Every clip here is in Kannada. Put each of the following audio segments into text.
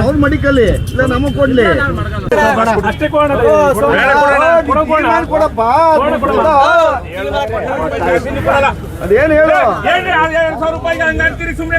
ಅವ್ರು ಮಡಿಕಲ್ಲಿ ಇಲ್ಲ ನಮಗ್ ಕೊಡ್ಲಿ ಕೊಡಪ್ಪ ಅದೇನ್ ಹೇಳು ಸುಮ್ಮನೆ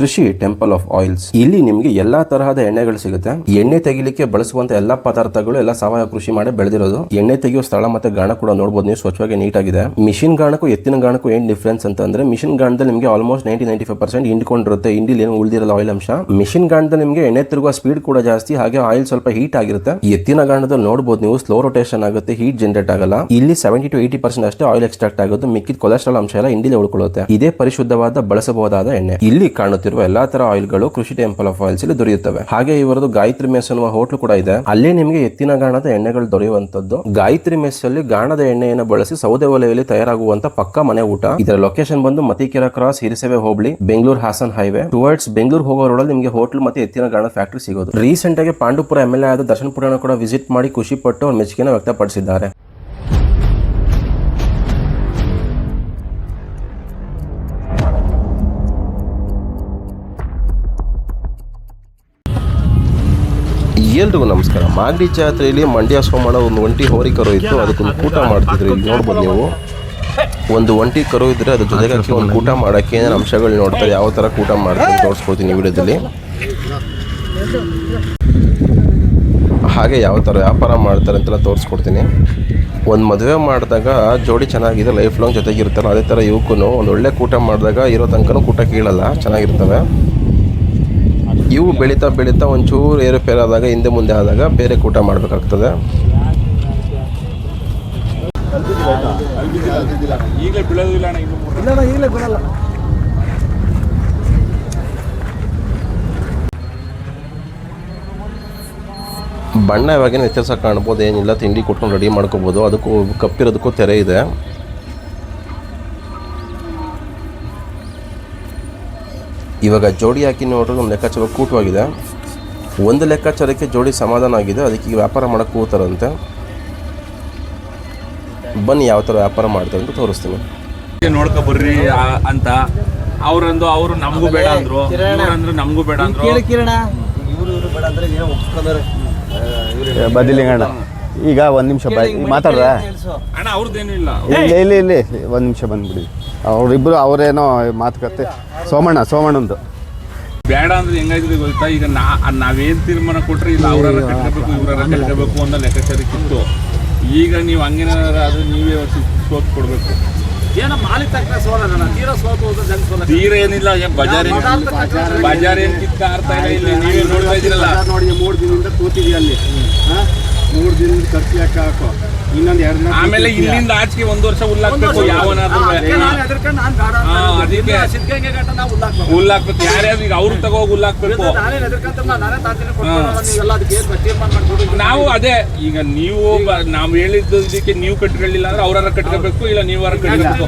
ಕೃಷಿ ಟೆಂಪಲ್ ಆಫ್ ಆಯಿಲ್ಸ್. ಇಲ್ಲಿ ನಿಮಗೆ ಎಲ್ಲಾ ತರಹದ ಎಣ್ಣೆಗಳು ಸಿಗುತ್ತೆ. ಎಣ್ಣೆ ತೆಗಿಲಿಕ್ಕೆ ಬಳಸುವಂತ ಎಲ್ಲಾ ಪದಾರ್ಥಗಳು, ಎಲ್ಲ ಸಾವಯವ ಕೃಷಿ ಮಾಡಿ ಬೆಳೆದಿರೋದು. ಎಣ್ಣೆ ತೆಗೆಯೋ ಸ್ಥಳ ಮತ್ತೆ ಗಾಣ ಕೂಡ ನೋಡಬಹುದು ನೀವು, ಸ್ವಚ್ಛವಾಗಿ ನೀಟ್ ಆಗಿದೆ. ಮಿಷಿನ್ ಗಾಣಕ್ಕೂ ಎತ್ತಿನ ಗಾಣಕ್ಕೂ ಏನ್ ಡಿಫ್ರೆನ್ಸ್ ಅಂತ ಅಂದ್ರೆ, ಮಿಷಿನ್ ಗಾಣದಲ್ಲಿ ನಿಮಗೆ almost ninety ninety five percent ಹಿಂಡ್ಕೊಂಡಿರುತ್ತೆ. ಇಂಡಿಲಿ ಏನು ಉಳಿದಿರಲ್ಲ ಆಯಿಲ್ ಅಂಶ. ಮಿಷಿನ್ ಗಾಣದಲ್ಲಿ ನಿಮಗೆ ಎಣ್ಣೆ ತಿರುಗುವ ಸ್ಪೀಡ್ ಕೂಡ ಜಾಸ್ತಿ, ಹಾಗೆ ಆಯಿಲ್ ಸ್ವಲ್ಪ ಹೀಟ್ ಆಗಿರುತ್ತೆ. ಎತ್ತಿನ ಗಾಣದಲ್ಲಿ ನೋಡಬಹುದು ನೀವು ಸ್ಲೋ ರೊಟೇಷನ್ ಆಗುತ್ತೆ ಹೀಟ್ ಜನರೇಟ್ ಆಗಲ್ಲ. ಇಲ್ಲಿ ಸೆವೆಂಟಿ ಟು ಏಟಿ ಪರ್ಸೆಂಟ್ ಅಷ್ಟೇ ಆಯಿಲ್ ಎಕ್ಸ್ಟ್ರಾಕ್ಟ್ ಆಗುತ್ತೆ ಮಿಕ್ಕಿದ ಕೊಲೆಸ್ಟ್ರಾಲ್ ಅಂಶ ಎಲ್ಲ ಇಂಡಿಲಿ ಉಳ್ಕೊಳ್ಳುತ್ತೆ. ಇದೇ ಪರಿಶುದ್ಧವಾದ, ಬಳಸಬಹುದಾದ ಎಣ್ಣೆ. ಇಲ್ಲಿ ಕಾಣುತ್ತಿರುವ ಎಲ್ಲಾ ತರ ಆಯಿಲ್ಗಳು ಕೃಷಿ ಟೆಂಪಲ್ ಆಫ್ ಆಯಿಲ್ಸ್ ಇಲ್ಲಿ ದೊರೆಯುತ್ತವೆ. ಹಾಗೆ ಇವರದು ಗಾಯತ್ರಿ ಮೆಸ್ ಅನ್ನುವ ಹೋಟ್ಲು ಕೂಡ ಇದೆ. ಅಲ್ಲಿ ನಿಮಗೆ ಎತ್ತಿನ ಗಾಣದ ಎಣ್ಣೆಗಳು ದೊರೆಯುವಂತದ್ದು. ಗಾಯತ್ರಿ ಮೆಸ್ ಅಲ್ಲಿ ಗಾಣದ ಎಣ್ಣೆಯನ್ನು ಬಳಸಿ ಸೌದೆ ಒಲೆಯಲ್ಲಿ ತಯಾರಾಗುವಂತ ಪಕ್ಕ ಮನೆ ಊಟ. ಇದರ ಲೊಕೇಶನ್ ಬಂದು Mathikere cross Hirisave hobli, Bengaluru Hassan highway towards Bengaluru ಹೋಗೋ ರೋಡಲ್ಲಿ ನಿಮಗೆ ಹೋಟ್ಲ್ ಮತ್ತೆ ಎತ್ತಿನ ಗಾಣದ ಫ್ಯಾಕ್ಟರಿ ಸಿಗೋದು. ರೀಸೆಂಟ್ ಆಗಿ ಪಾಂಡುಪುರ ಎಂಎಲ್ಎ ಆದ ದರ್ಶನ್ ಪುರಾಣ ಕೂಡ ವಿಸಿಟ್ ಮಾಡಿ ಖುಷಿ ಪಟ್ಟು ಅವ್ರ ಮೆಚ್ಚುಗೆನ ವ್ಯಕ್ತಪಡಿಸಿದ್ದಾರೆ. ಎಲ್ರಿಗೂ ನಮಸ್ಕಾರ. ಮಾಗಡಿ ಜಾತ್ರೆಯಲ್ಲಿ ಮಂಡ್ಯ ಸೋಮಣ್ಣ ಒಂದು ಒಂಟಿ ಹೋರಿ ಕರು ಇತ್ತು. ಅದಕ್ಕೊಂದು ಕೂಟ ಮಾಡ್ತಿದ್ರು. ಇಲ್ಲಿ ನೋಡ್ಬೋದು ನೀವು. ಒಂದು ಒಂಟಿ ಕರು ಇದ್ರೆ ಅದ್ರ ಜೊತೆಗೆ ಒಂದು ಕೂಟ ಮಾಡೋಕ್ಕೆ ಏನೇನು ಅಂಶಗಳು ನೋಡ್ತಾರೆ ಯಾವ ಥರ ಕೂಟ ಮಾಡ್ತಾರೆ ತೋರಿಸ್ಕೊಡ್ತೀನಿ ವಿಡಿಯೋದಲ್ಲಿ. ಹಾಗೆ ಯಾವ ಥರ ವ್ಯಾಪಾರ ಮಾಡ್ತಾರೆ ಅಂತೆಲ್ಲ ತೋರಿಸ್ಕೊಡ್ತೀನಿ. ಒಂದು ಮದುವೆ ಮಾಡಿದಾಗ ಜೋಡಿ ಚೆನ್ನಾಗಿದೆ ಲೈಫ್ ಲಾಂಗ್ ಜೊತೆಗಿರ್ತಾರೆ ಅದೇ ಥರ ಇವಕ್ಕೂ ಒಂದು ಒಳ್ಳೆ ಕೂಟ ಮಾಡಿದಾಗ ಇರೋ ತನಕ ಕೂಟ ಕೀಳಲ್ಲ ಚೆನ್ನಾಗಿರ್ತವೆ. ಇವು ಬೆಳೀತಾ ಬೆಳೀತಾ ಒಂಚೂರು ಏರುಪೇರಾದಾಗ ಹಿಂದೆ ಮುಂದೆ ಆದಾಗ ಬೇರೆ ಕೂಟ ಮಾಡಬೇಕಾಗ್ತದೆ. ಬಣ್ಣ ಇವಾಗೇನು ವ್ಯತ್ಯಾಸ ಕಾಣ್ಬೋದು, ಏನಿಲ್ಲ, ತಿಂಡಿ ಕೊಟ್ಕೊಂಡು ರೆಡಿ ಮಾಡ್ಕೋಬೋದು, ಅದಕ್ಕೂ ಕಪ್ಪಿರೋದಕ್ಕೂ ತೆರೆ ಇದೆ. ಇವಾಗ ಜೋಡಿ ಹಾಕಿ ನೋಡ್ರೆ ನಮ್ಮ ಲೆಕ್ಕಾಚಾರ ಕೂಟವಾಗಿದೆ. ಒಂದು ಲೆಕ್ಕಾಚಾರಕ್ಕೆ ಜೋಡಿ ಸಮಾಧಾನ ಆಗಿದೆ ಅದಕ್ಕೆ ಈಗ ವ್ಯಾಪಾರ ಮಾಡೋಕ್ಕೆ ಕೂತಾರಂತೆ. ಬನ್ನಿ ಯಾವ ಥರ ವ್ಯಾಪಾರ ಮಾಡ್ತಾರೆ ಅಂತ ತೋರಿಸ್ತೀನಿ. ನೋಡ್ಕೊ ಬರ್ರಿ ಅಂತ. ಅವ್ರಂದು ಅವರು ನಮಗೂ ಬೇಡ ಅಂದ್ರು. ಅಂದ್ರೆ ನಮಗೂ ಬೇಡ ಅಂದ್ರು. ಕೇಳಿ ಕಿರಣ. ಇವರು ಇವರು ಬೇಡ ಅಂದ್ರೆ ಏನೋ ಒಪ್ಸ್ಕೊಂಡವ್ರೆ ಬದಿಲಿಂಗಣ್ಣ ಈಗ ಒಂದು ನಿಮಿಷ ಬಾಯ್ ಮಾತಾಡ್ರ ಅಣ್ಣ ಅವ್ರದ್ದೇನು ಇಲ್ಲ. ಇಲ್ಲಿ ಇಲ್ಲಿ ಇಲ್ಲಿ ಒಂದು ನಿಮಿಷ ಬಂದ್ಬಿಡಿ. ಅವರಿಬ್ಬರು ಅವರೇನೋ ಮಾತುಕತೆ. ಸೋಮಣ್ಣ ಸೋಮಣ್ಣಂದು. ಬೇಡ ಅಂದ್ರೆ ಹೆಂಗಾಗಿದೆ ಗೊತ್ತಾ? ಈಗ ನಾ ನಾವೇನ್ ತೀರ್ಮಾನ ಕೊಟ್ರೆ ಇಲ್ಲ ಅವ್ರಾರ ಕಟ್ಕೋಬೇಕು ಇವ್ರಾರ ಕಟ್ಕೋಬೇಕು ಅನ್ನೋ ಲೆಕ್ಕಾಚಾರಕ್ಕಿತ್ತು ಈಗ ನೀವು ಹಂಗೇನಾರ ಅದು ನೀವೇ ಸೋತ್ ಕೊಡ್ಬೇಕು. ಏನೋ ಮಾಲಿಕ್ ತಕ್ಕ ಸೋಲಲ್ಲ ತೀರಾ ಸೋತು ಹೋದ್ರೆ ಜನ ಸೋಲ ತೀರ ಏನಿಲ್ಲ ಏನ್ ಬಜಾರ್ ಏನ್ ಬಜಾರ್ ಏನ್ ಕಿತ್ತ ಅರ್ಥ ಇಲ್ಲ ಇಲ್ಲಿ ನೀವೇ ನೋಡ್ತಾ ಇದ್ದೀರಲ್ಲ. ನೋಡಿ ಮೂರು ದಿನದಿಂದ ಕೂತಿದ್ವಿ ಅಲ್ಲಿ? ಹಾ? ಮೂರು ದಿನ ಖರ್ಚು ಲೆಕ್ಕ ಹಾಕೋ. ಇನ್ನೊಂದು ಎರಡು ಆಮೇಲೆ ಇಲ್ಲಿಂದ ಆಚೆಗೆ ಒಂದ್ ವರ್ಷ ಹುಲ್ಲಾಕ್ಬೇಕು ಯಾವನಾದ್ರೂ ಅದಕ್ಕೆ. ಹುಲ್ಲಾಕ್ಬೇಕು ಯಾರ್ಯಾರು ಈಗ ಅವ್ರು ತಗೋ ಹುಲ್ಲಾಕ್ಬೇಕು ನಾವು ಅದೇ ಈಗ ನೀವು ನಾವು ಹೇಳಿದ್ದು ಇದಕ್ಕೆ ನೀವು ಕಟ್ಕೊಳ್ಳಿಲ್ಲ ಅಂದ್ರೆ ಅವ್ರಾರ ಕಟ್ಕೋಬೇಕು ಇಲ್ಲ ನೀವ್ ಕಟ್ಕೋಬೇಕು.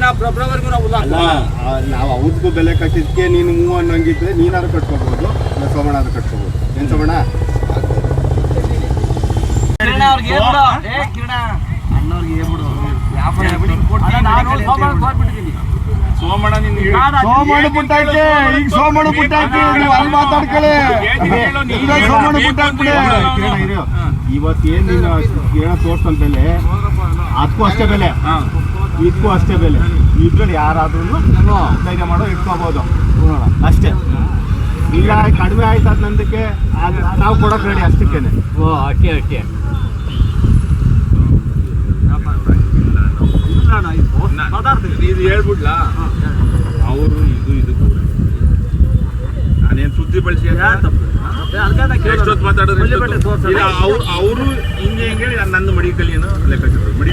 ನಾವು ಅವ್ರಿಗೂ ಬೆಲೆ ಕಟ್ಟಿದ್ಕೆ ನೀನು ಮೂವ್ ಅನ್ನಂಗಿದ್ರೆ ನೀನಾರು ಕಟ್ಕೋಬಹುದು ಇಲ್ಲ ಸೋಮಣ್ಣ ಆದ್ರೂ ಕಟ್ಕೋಬಹುದು ಏನ್ ಸೋಮಣ್ಣ? ಅವ್ರಿಗೆ ಅಣ್ಣವ್ರಿಗೆ ಸೋಮಣ್ಣ ಸೋಮಣ್ಣ ಈಗ ಸೋಮಣ್ಣ ಪುಟ್ಟಾಕಿ ನೀವು ಅಲ್ಲಿ ಮಾತಾಡ್ಕೊಳ್ಳಿ. ಸೋಮಣ್ಣ ಇರು. ಇವತ್ತೇನು ನೀನು ಏನೋ ತೋರ್ಸಲ್ ಬೆಲೆ? ಅದಕ್ಕೂ ಅಷ್ಟೇ ಬೆಲೆ. ಇದಕ್ಕೂ ಅಷ್ಟೇ ಬೆಲೆ. ಇದ್ರಲ್ಲಿ ಯಾರಾದ್ರೂ ಧೈರ್ಯ ಮಾಡೋ ಇಟ್ಕೋಬೋದು. ನೋಡೋಣ ಅಷ್ಟೇ. ಇಲ್ಲ ಕಡಿಮೆ ಆಯ್ತು ಅದ್ ನಂದಕ್ಕೆ. ಅದ್ ನಾವು ಕೊಡೋಕೆ ರೆಡಿ ಅಷ್ಟಕ್ಕೇನೆ. ಓ ಅಕ್ಕೆ ಇದು? ಹೇಳ್ಬಿಡ್ಲಾ? ಅವರು ಇದು ಇದು ನಾನೇನು ಸುದ್ದಿ ಬಳಸಿ ಎಷ್ಟೊತ್ತು ಮಾತಾಡಿದ್ರೆ ಎಷ್ಟೊತ್ತು? ಇಲ್ಲ ಅವ್ರು ಅವರು ಹಿಂಗೆ ಹೆಂಗೆ ಹೇಳಿ ನನ್ನ ಮಡಿ ಕಲಿಯೇನು ಲೆಕ್ಕಾಚಾರ ಮಡಿ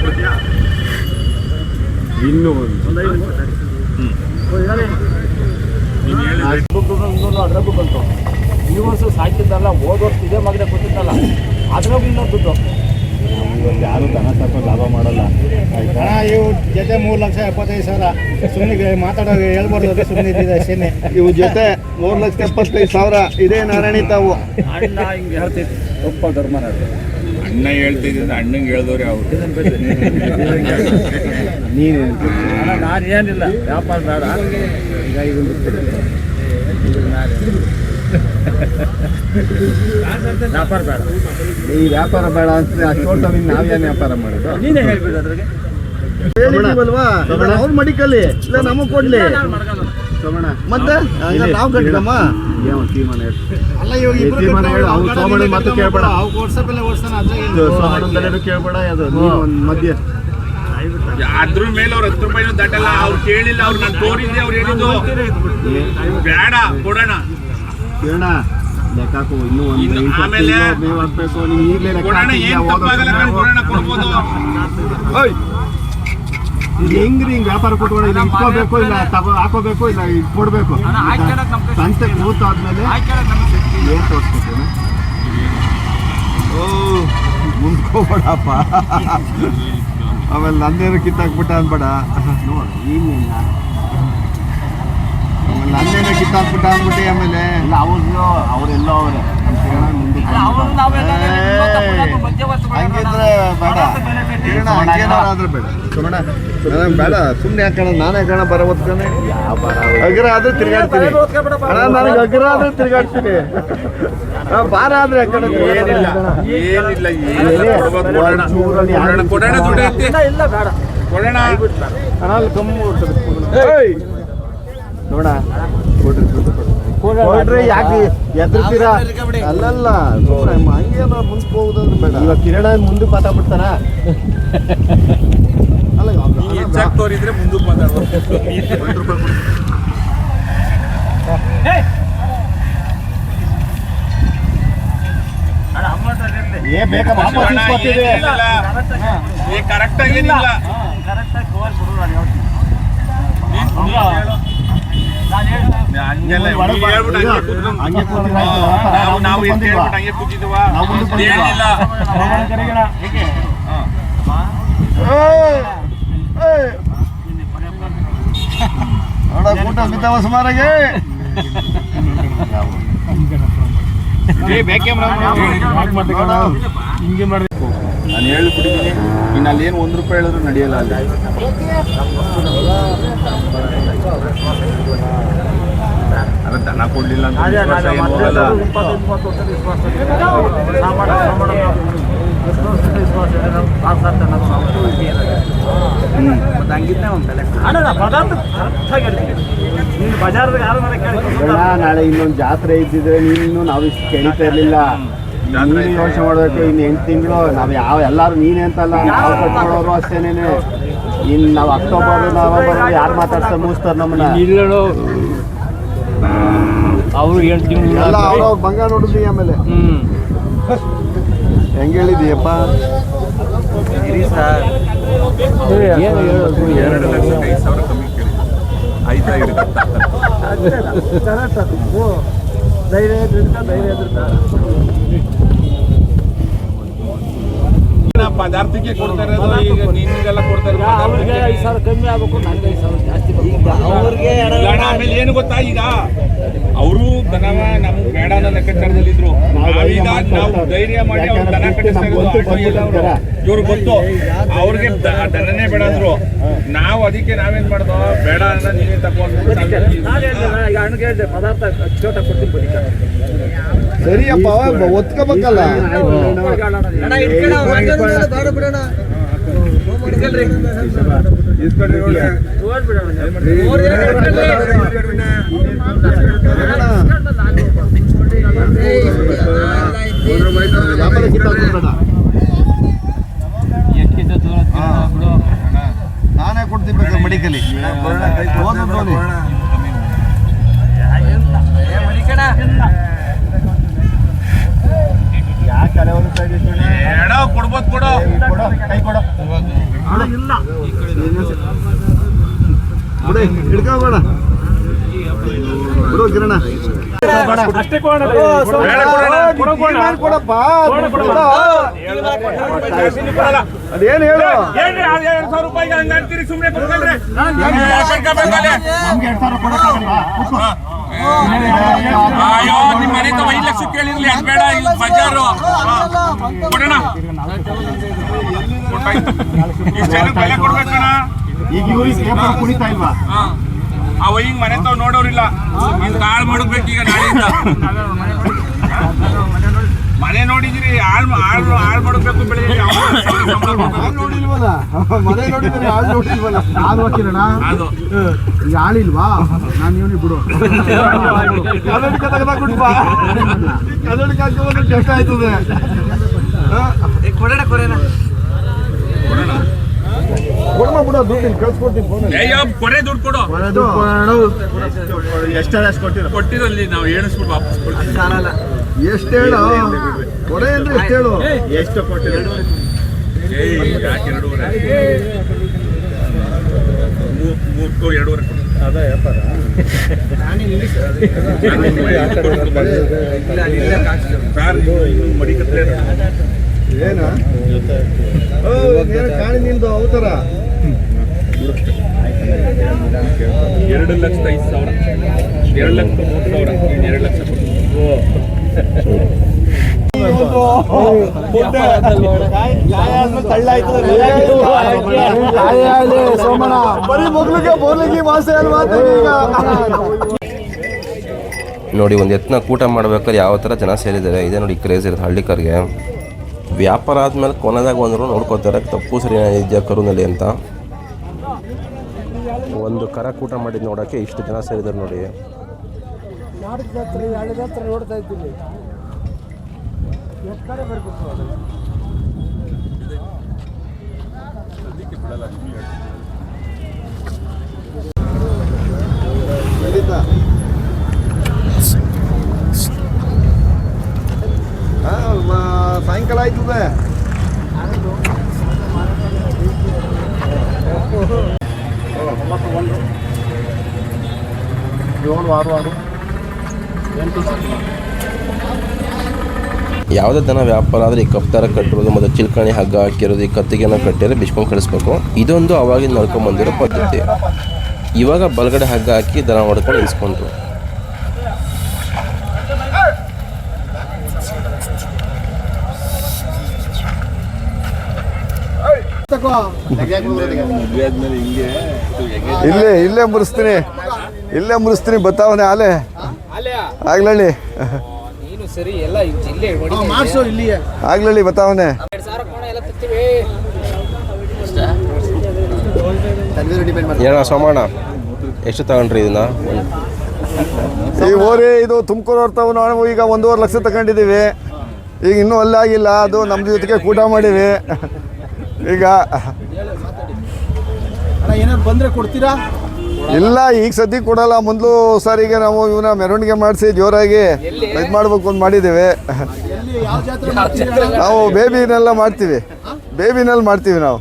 ಇನ್ನೂ ಇನ್ನು ಅದ್ರಾಗೂ ಬಂತು. ಈ ವರ್ಷ ಸಾಕಿದ್ದಲ್ಲ ಹೋದ ವರ್ಷ ಇದೇ ಮಗನೇ ಕೊಟ್ಟಿದ್ದಲ್ಲ ಅದ್ರಾಗೂ ಇನ್ನೊಂದು ದುಡ್ಡು. ಯಾರು ದನ ತಕ್ಕೋ ಲಾಭ ಮಾಡಲ್ಲ. ಆಯ್ತಾ? ಇವು ಜೊತೆ ಮೂರು ಲಕ್ಷ ಎಪ್ಪತ್ತೈದು ಸಾವಿರ. ಸುಮ್ಮನೆ ಮಾತಾಡೋ ಹೇಳ್ಬಾರ್ದು ಸುಮ್ಮನೆ ಇದ್ದಿದೆ ಅಷ್ಟೇನೆ. ಇವು ಜೊತೆ ಮೂರು ಲಕ್ಷ ಎಪ್ಪತ್ತೈದು ಸಾವಿರ. ಇದೇ ನಾರಾಯಣಿ ತಾವು. ಅಣ್ಣ ಹಿಂಗೆ ಹೇಳ್ತೈತಿ ಒಪ್ಪ ಧರ್ಮ ಅಣ್ಣ ಹೇಳ್ತಿದ್ದ ಅಣ್ಣಂಗೆ ಹೇಳ್ದವ್ರೆ ಅವ್ರು ನೀನು ನಾನು ಏನಿಲ್ಲ. ವ್ಯಾಪಾರ ಬೇಡ. ಈಗ ಇದು ಬಿಟ್ಬಿಡು. ವ್ಯಾಪಾರ ಬೇಡ. ಈ ವ್ಯಾಪಾರ ಬೇಡ ಅಂತ ಅಷ್ಟು ನಾವೇನು ವ್ಯಾಪಾರ ಮಾಡೋದು? ನೀನೇ ಹೇಳ್ಬಿಡು ಅದ್ರಿಗೆ. ಹೇಳಿದೀವಲ್ವಾ ಅವ್ರು ಮಡಿಕಲ್ಲಿ ಇಲ್ಲ ನಮಗ್ ಕೊಡ್ಲಿ. ಮತ್ತೆ? ನಾವು ಹೇಳು. ಅಲ್ಲ ಇವಾಗ ಸೋಮಣ್ಣ ಮತ್ತೆ ಕೇಳಬೇಡ. ಸೋಮಣ್ಣನ ಕೇಳಬೇಡ ಕೇಳ್ಬೇಡ ಅದು ಒಂದು ಮಧ್ಯ. ಅದ್ರ ಮೇಲೆ ಅವ್ರ ಹತ್ತು ರೂಪಾಯಿನೂ ದಾಟಲ್ಲ ಅವ್ರು ಕೇಳಿಲ್ಲ ಅವ್ರು ನಾನು ತೋರಿದ್ದೆ ಅವ್ರು ಹೇಳಿದ್ದು. ಬೇಡ ಕೊಡೋಣ. ಕೇಳೋಣ. ಇನ್ನೂ ಒಂದು ಆಮೇಲೆ ನೀವು ಹಾಕ್ಬೇಕು ಈಗಲೇ ಲೆಕ್ಕ! ಇದು ಹೆಂಗ್ರಿ ಹಿಂಗ್ ವ್ಯಾಪಾರ ಕೊಟ್ಕೊಂಡು ಇಲ್ಲ ಇಟ್ಕೋಬೇಕು ಇಲ್ಲ ತಗೋ ಹಾಕೋಬೇಕು ಇಲ್ಲ ಇದು ಕೊಡ್ಬೇಕು ಸಂತೆ ಕೂತಾದ್ಮೇಲೆ ಏನ್ ತೋರಿಸ್ಕೊತೇನೆ ಓ ಮುಂದ್ಕೋಬೇಡಪ್ಪ. ಆಮೇಲೆ ನಂದೇನು ಕಿತ್ತಾಕ್ಬಿಟ್ಟ ಅನ್ಬೇಡ. ನೋಡಿ ಏನಿಲ್ಲ ಆಮೇಲೆ ನಂದೇನೋ ಕಿತ್ತಾಕ್ಬಿಟ್ಟ ಅಂದ್ಬಿಟ್ಟು ಆಮೇಲೆ ಇಲ್ಲ ಅವ್ರದ್ದು ಅವರೆಲ್ಲೋ ಅವರೇ. ಮುಂದೆ ಹಂಗಿದ್ರೆ ಬೇಡ. ಕಿರಣ ಹಂಗೇನಾದ್ರೂ ಬೇಡ. ಸುಮಣ ನನಗೆ ಬೇಡ. ಸುಮ್ಮನೆ ಯಾಕಣ ನಾನೇ ಕಣ ಬರ ಹೊತ್ಕೊಂಡೆ ಅಗ್ರ ಆದ್ರೆ ತಿರ್ಗಾಡ್ತೀನಿ. ಅಣ್ಣ ನನಗೆ ಅಗ್ರ ಆದ್ರೆ ತಿರ್ಗಾಡ್ತೀನಿ. ಬಾರ ಆದ್ರೆ ಯಾಕಣ ಏನಿಲ್ಲ. ಏನಿಲ್ಲ ಏನಿಲ್ಲ. ಕೊಡೋಣ. ಕೊಡೋಣ ಕೊಡೋಣ ಅಣ್ಣ ಕಮ್ಮಿ ಏಯ್! ನೋಡ ಕೊಡ್ರಿ ದುಡ್ಡು ಕೊಡ್ರಿ. ಕೊಡ್ರಿ ಯಾಕೆ ಎದುರ್ತೀರಾ? ಅಲ್ಲಲ್ಲ ಹಂಗೇನೋ ಮುಂದಕ್ಕೆ ಹೋಗೋದಂದ್ರೆ ಬೇಡ. ಇವಾಗ ಕಿರಣ ಮುಂದಕ್ಕೆ ಮಾತಾಡ್ಬಿಡ್ತಾರ ಅಲ್ಲ ಹೆಚ್ಚಾಗಿ ತೋರಿದ್ರೆ ಮುಂದಕ್ಕೆ ಮಾತಾಡ್ಬೋದು. ಏ ಬೇಕಾ ವಾಪಸ್ ಇಸ್ಕೊತೀವಿ. ಕರೆಕ್ಟ್ ಆಗಿ ಹಂಗೆಲ್ಲ ಹೇಳ್ಬಿಟ್ಟು ಹಂಗೆ. ಕೂತ್ಕೊಂಡು ಹಂಗೆ ಕೂತ್ಕೊಂಡು ನಾವು ಆಯ್ತು. ನಾವು? ಹೇಳ್ಬಿಟ್ಟು ಹಂಗೆ ಕೂತಿದ್ವಾ? ನಾವು? ಏನಿಲ್ಲ. ಬಿದ್ದಾವ ಸುಮಾರಾಗಿ. ನಾನು ಹೇಳ್ಬಿಟ್ಟಿದ್ದೀನಿ ಇನ್ನು ಅಲ್ಲೇನು ಒಂದು ರೂಪಾಯಿ ಹೇಳಿದ್ರು ನಡೆಯಲ್ಲ ಅಲ್ಲಿ. ಅಲ್ಲ ದನ ಕೊಡ್ಲಿಲ್ಲ ಅಂತ ಅದೇ ವಿಶ್ವಾಸ ನಾನು ಏನು ಮತ್ತೆ ಹೋಗಲ್ಲ. ಇಪ್ಪತ್ತು ಇಪ್ಪತ್ತು ವರ್ಷದ ವಿಶ್ವಾಸ ಇದೆ. ಸಾಮಾನ್ಯ ಸಾಮಾನ್ಯ ಎಷ್ಟು ವರ್ಷದ ವಿಶ್ವಾಸ ಇದೆ. ನಮ್ಮ ಪಾರ್ಸಲ್ ಅನ್ನೋದು ನಾವು ಇಟ್ಟಿರೋದು. ಮತ್ತೆ ಹಂಗಿದ್ನೇ ಒಂದು ಬೆಲೆ ಅಣ್ಣ ನಾ ಪದಾರ್ಥ ಕರೆಕ್ಟಾಗಿ ಹೇಳಿ ನೀನು ಬಜಾರ್ದಾಗ ಯಾರು ಮನೆ ಕೇಳಿ ಬೇಡ, ನಾಳೆ ಇನ್ನೊಂದು ಜಾತ್ರೆ ಇದ್ದಿದ್ರೆ ನೀನು ನಾವು ಇಷ್ಟು ಕೇಳ್ತಾ ಇರ್ಲಿಲ್ಲ. ಜಾತ್ರೆ ನೀನು ಯೋಚನೆ ಮಾಡ್ಬೇಕು ಇನ್ನು ಎಂಟು ತಿಂಗಳು ನಾವು ಯಾವ ಎಲ್ಲಾರು ನೀನೇ ಅಂತಲ್ಲ ನಾವು ಕಟ್ಕೊಳ್ಳೋರು ಅಷ್ಟೇನೇನೆ. ಇನ್ನು ನಾವು ಅಕ್ಟೋಬರ್ ನವೆಂಬರ್ ಯಾರು ಮಾತಾಡ್ತಾರೆ ಮುಗಿಸ್ತಾರೆ ನಮ್ಮನ್ನ ಅವರು ಎಂಟು ತಿಂಗಳು ಎಲ್ಲ ಅವ್ರವ್ರ ಬಂಗ ನೋಡಿದ್ವಿ ಆಮೇಲೆ. ಹೆಂಗೆ ಹೇಳಿದೀಯಪ್ಪ ಎರಡು ಲಕ್ಷ ಐದು ಸಾವಿರ ಕಮ್ಮಿ ಕೇಳಿ. ಐದಾ ಇರುತ್ತೆ ಧೈರ್ಯ ಧೈರ್ಯ ಇದ್ರಿಂದ ಪದಾರ್ಥಕ್ಕೆ ಕೊಡ್ತಾರೆ ನಿನ್ಗೆಲ್ಲ ಕೊಡ್ತಾರೆ ಕಮ್ಮಿ ಆಗ್ಬೇಕು ನನಗೆ ಐದು ಸಾವಿರ ಜಾಸ್ತಿ ಆಮೇಲೆ ಏನು ಗೊತ್ತಾ ಈಗ ಅವರು ದನವ ನಮ್ಗೆ ಬೇಡ ಅನ್ನೋ ಲೆಕ್ಕಾಚಾರದಲ್ಲಿ ಇದ್ರು ನಾವೀಗ ನಾವು ಧೈರ್ಯ ಮಾಡಿ ಅವ್ರು ದನ ಕಟ್ಟಿಸ್ತಾ ಇವ್ರು ಗೊತ್ತು ಅವ್ರಿಗೆ ದ- ದನನೇ ಬೇಡ ಅಂದ್ರು ನಾವು ಅದಕ್ಕೆ ನಾವೇನ್ ಮಾಡ್ದೋ ಬೇಡ ಅನ್ನೋ ನೀವೇ ತಗೊಂಡು ನಾನು ಹೇಳಿದೆ ಈಗ ಅಣ್ಣಗೆ ಹೇಳಿದೆ ಪದಾರ್ಥ ಚೋಟ ಕೊಡ್ತೀನಿ ಸರಿಯಪ್ಪ ಒತ್ಕೋಬೇಕಲ್ಲ ನಾನೇ ಕೊಡ್ತೀನಿ ಮಡಿಕಲಿ ಯಾಕೆ ಅಲೆ ಹೋಗ್ತಾ ಇದ್ದೀವಿ ಬೇಡ ಕೊಡ್ಬೋದು ಕೊಡು ಕೊಡು ಕೈ ಕೊಡು ಇಲ್ಲ ಬಿಡಿ ಹಿಡ್ಕೋಬೇಡ ಬಿಡು ಕಿರಣ ಅಷ್ಟೇ ಕೊಡೋಣ ಬೇಡ ಕೊಡೋಣ. ಕೊಡಪ್ಪ ಕೊಡಲ್ಲ. ಅದೇನು ಹೇಳು? ಎರಡ್ ಸಾವಿರ ರೂಪಾಯಿಗೆ ಕೊಡ್ಕೊಂಡ್ರೆ. ಅಯ್ಯೋ ನಿಮ್ಮ ಮನೆ ತವ ಐದು ಲಕ್ಷ ಕೇಳಿರ್ಲಿ ಅದು ಬೇಡ ಇಲ್ಲಿ ಬಜಾರು. ಕೊಡೋಣ. ಕೊಟ್ಟಾಯ್ತು. ಇಷ್ಟ್ ಜನಕ್ಕೆ ಬೆಲೆ ಕೊಡ್ಬೇಕಣ್ಣ. ಈಗ ಇವ್ರಿಗೆ ಕುಣಿತಾ ಇಲ್ವಾ? ಅವ ಹಿಂಗ್ ಮನೆ ತಾವ್ ನೋಡೋರಿಲ್ಲ. ಹಿಂಗ್ ಹಾಳು ಮಾಡಬೇಕು ಈಗ ನಾಳೆಯಿಂದ ಮನೆ ನೋಡಿದಿರಿ ಹಾಳು ಹಾಳು ಹಾಳು ಮಾಡಬೇಕು ಬೆಳಿಗ್ಗೆ ಆಳ್ ಆಳ್ ನಾನು ಹೋಗ್ತೀರಣ ಅದು. ಈಗ ಆಳಿಲ್ವಾ ನಾನು ಇವನಿಗೆ ಬಿಡು. ಕಷ್ಟ ಆಯ್ತದೆ. ಕೊಡೋಣ ಕೊಡೋಣ ಕೊಡ್ಮ ಬಿಡು ದುಡ್ಡು ಕಳ್ಸ್ಕೊಡ್ತೀನಿ ಫೋನ್ ಅಯ್ಯೋ ಕೊರೆ ದುಡ್ಡು ಕೊಡು. ಕೊಟ್ಟಿರಲ್ಲಿ ನಾವು ಎಣಿಸ್ಬಿಟ್ಟು ವಾಪಸ್ ಕೊಡ್ತೀವಿ. ಎಷ್ಟು ಹೇಳು? ಕೊಡೆ ಅಂದ್ರೆ ಎಷ್ಟು ಹೇಳು? ಎಷ್ಟು ಕೊಟ್ಟಿರೋ? ಏಯ್ ಯಾಕೆ ಎರಡೂವರೆ? ಮೂ- ಮೂರ್ಕು ಎರಡೂವರೆ ಕೊಡು. ಅದೇ ವ್ಯಾಪಾರ. ಸಾರ್ ಮಡಿಕತ್ಲೆ ಏನ? ಓ ಏನು ಕಾಣಿ ನಿಂದು ಅವತಾರ. ಎರಡು ಲಕ್ಷದ ಐದು ಸಾವಿರ. ಎರಡು ಮೂರು ಸಾವಿರ. ಲಕ್ಷ ಬರೀ ಬೋರ್ಲಿಗೆ ಅಲ್ವಾ ನೋಡಿ ಒಂದು ಎತ್ತನ ಕೂಟ ಮಾಡ್ಬೇಕಾದ್ರೆ ಯಾವ ಥರ ಜನ ಸೇರಿದ್ದಾರೆ? ಇದೇ ನೋಡಿ ಕ್ರೇಜ್ ಇರುತ್ತೆ ಹಳ್ಳಿಕರ್ಗೆ. ವ್ಯಾಪಾರ ಆದಮೇಲೆ ಕೊನೆದಾಗ ಬಂದರು ನೋಡ್ಕೋತಾರೆ, ತಪ್ಪು ಸರಿ ಇದೆಯಾ ಕರುನಲ್ಲಿ ಅಂತ. ಒಂದು ಕರಕೂಟ ಮಾಡಿದ್ ಮಾಡಿದ್ದು ನೋಡೋಕ್ಕೆ ಇಷ್ಟು ಜನ ಸೇರಿದ್ರು ನೋಡಿ. ನೋಡ್ತಾ ಇದ್ದೀವಿ ಸಾಯಂಕಾಲ ಆಯ್ತದೆ ಯಾವುದೇ ದನ ವ್ಯಾಪಾರ ಆದರೆ ಈ ಕಪ್ತಾರ ಕಟ್ಟಿರೋದು, ಮತ್ತು ಚಿಲ್ಕಣಿ ಹಗ್ಗ ಹಾಕಿರೋದು, ಈ ಕತ್ತಿಗೆನ ಕಟ್ಟಿದ್ರೆ ಬಿಚ್ಕೊಂಡು ಕಳಿಸ್ಬೇಕು. ಇದೊಂದು ಅವಾಗಿಂದ ನೋಡ್ಕೊಂಬಂದಿರೋ ಬಂದಿರೋ ಪದ್ಧತಿ. ಇವಾಗ ಬಲಗಡೆ ಹಗ್ಗ ಹಾಕಿ ದನ ಹೊಡ್ಕೊಂಡು ಇಸ್ಕೊಂಡ್ರು. ಇಲ್ಲೇ ಇಲ್ಲೇ ಮುರಿಸ್ತೀನಿ. ಇಲ್ಲೇ ಮುರಿಸ್ತೀನಿ ಬತ್ತಾವನೆ ಆಲೆ ಆಗ್ಲಳ್ಳಿ. ಆಗ್ಲಳ್ಳಿ ಬತ್ತಾವನೆ. ಏನೋ ಸೋಮಣ್ಣ ಎಷ್ಟು ತಗೊಂಡ್ರಿ ಇದನ್ನ? ಈ ಓರಿ ಇದು ತುಮಕೂರು ನಾವು ಈಗ ಒಂದೂವರೆ ಲಕ್ಷ ತಗೊಂಡಿದ್ದೀವಿ. ಈಗ ಇನ್ನೂ ಅಲ್ಲಾಗಿಲ್ಲ ಅದು ನಮ್ಮ ಜೊತೆಗೆ ಕೂಟ ಮಾಡೀವಿ. ಈಗ ಅಣ್ಣ ಏನಾದ್ರು ಬಂದ್ರೆ ಕೊಡ್ತೀರಾ? ಇಲ್ಲ ಈಗ ಸದ್ಯಕ್ಕೆ ಕೊಡಲ್ಲ. ಮೊದಲು ಸಾರಿಗೆ ನಾವು ಇವನ ಮೆರವಣಿಗೆ ಮಾಡಿಸಿ ಜೋರಾಗಿ ಇದು ಮಾಡ್ಬೇಕು ಅಂತ ಮಾಡಿದ್ದೀವಿ. ನಾವು ಬೇಬಿನೆಲ್ಲ ಮಾಡ್ತೀವಿ. ಬೇಬಿನಲ್ಲಿ ಮಾಡ್ತೀವಿ ನಾವು.